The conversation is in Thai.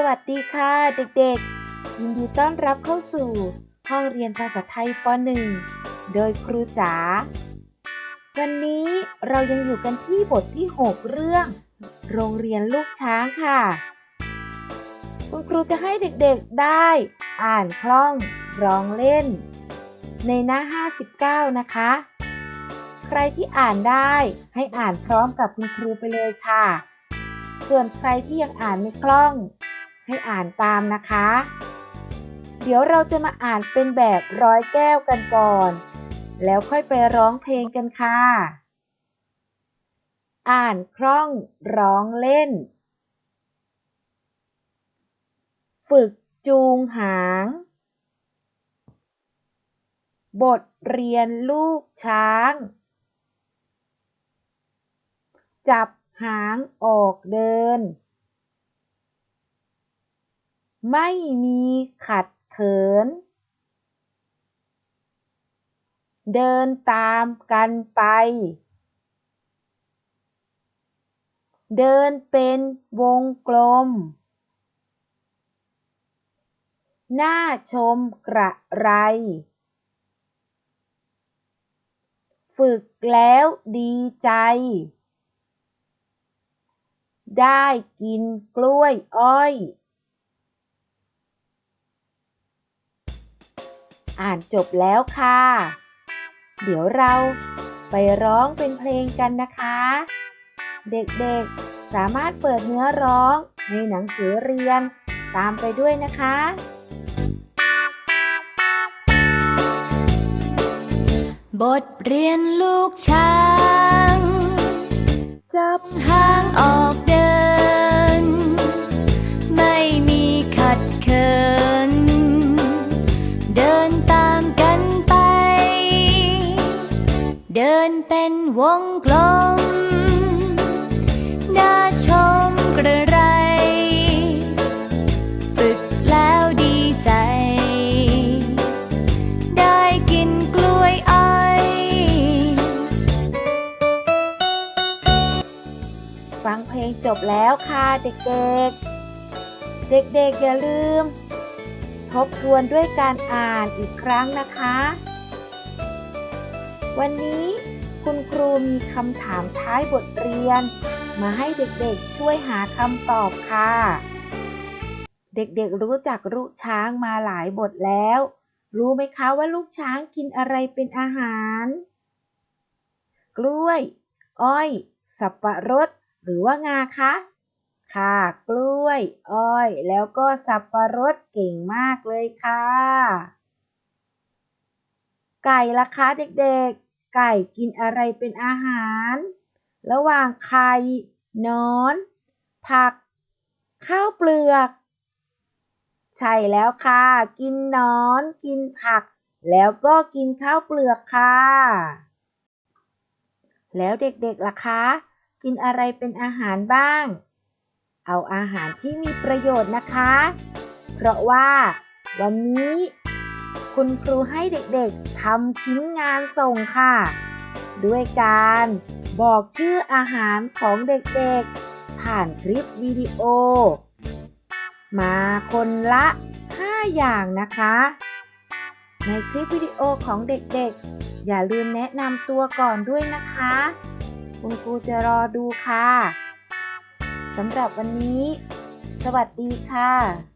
สวัสดีค่ะเด็กๆ ยินดีต้อนรับเข้าสู่ห้องเรียนภาษาไทยป .1 โดยครูจ๋า วันนี้เรายังอยู่กันที่บทที่ 6 เรื่อง โรงเรียนลูกช้างค่ะ คุณครูจะให้เด็กๆได้ อ่านคล่อง ร้องเล่น ในหน้า 59 นะคะ ใครที่อ่านได้ให้อ่านพร้อมกับคุณครูไปเลยค่ะ ส่วนใครที่ยังอ่านไม่คล่อง ให้อ่านตามนะคะ เดี๋ยวเราจะมาอ่านเป็นแบบร้อยแก้วกันก่อน แล้วค่อยไปร้องเพลงกันค่ะ อ่านคล่องร้องเล่น ฝึกจูงหาง บทเรียนลูกช้าง จับหางออกเดิน ไม่มีขัดเขิน เดินตามกันไป เดินเป็นวงกลมน่าชมกระไร ฝึกแล้วดีใจ ได้กินกล้วยอ้อย อ่านจบแล้วค่ะ เดี๋ยวเราไปร้องเป็นเพลงกันนะคะ เด็กๆสามารถเปิดเนื้อร้องในหนังสือเรียนตามไปด้วยนะคะบทเรียนลูกช้าง จับหางออก เป็นวงกลม น่าชมกระไร ฝึกแล้วดีใจ ได้กินกล้วยอ้อฟังเพลงจบแล้วค่ะเด็กๆ เด็กๆ อย่าลืม ทบทวนด้วยการอ่านอีกครั้งนะคะวันนี้ คุณครูมีคำถามท้ายบทเรียน มาให้เด็กๆช่วยหาคำตอบค่ะ เด็กๆรู้จักลูกช้างมาหลายบทแล้ว รู้ไหมคะว่าลูกช้างกินอะไรเป็นอาหาร กล้วย อ้อย สับปะรด หรือว่างาคะค่ะ กล้วย อ้อย แล้วก็สับปะรดเก่งมากเลยค่ะ ไก่ล่ะคะเด็กๆ ไก่กินอะไรเป็นอาหาร ระหว่างไข่นอน ผัก ข้าวเปลือก ใช่แล้วค่ะ กินนอน กินผัก แล้วก็กินข้าวเปลือกค่ะ แล้วเด็กๆล่ะคะ กินอะไรเป็นอาหารบ้าง เอาอาหารที่มีประโยชน์นะคะ เพราะว่าวันนี้ คุณครูให้เด็กๆทำชิ้นงานส่งค่ะ ด้วยการบอกชื่ออาหารของเด็กๆ ผ่านคลิปวิดีโอ มาคนละ 5 อย่างนะคะ ในคลิปวิดีโอของเด็กๆ อย่าลืมแนะนำตัวก่อนด้วยนะคะ คุณครูจะรอดูค่ะสำหรับวันนี้ สวัสดีค่ะ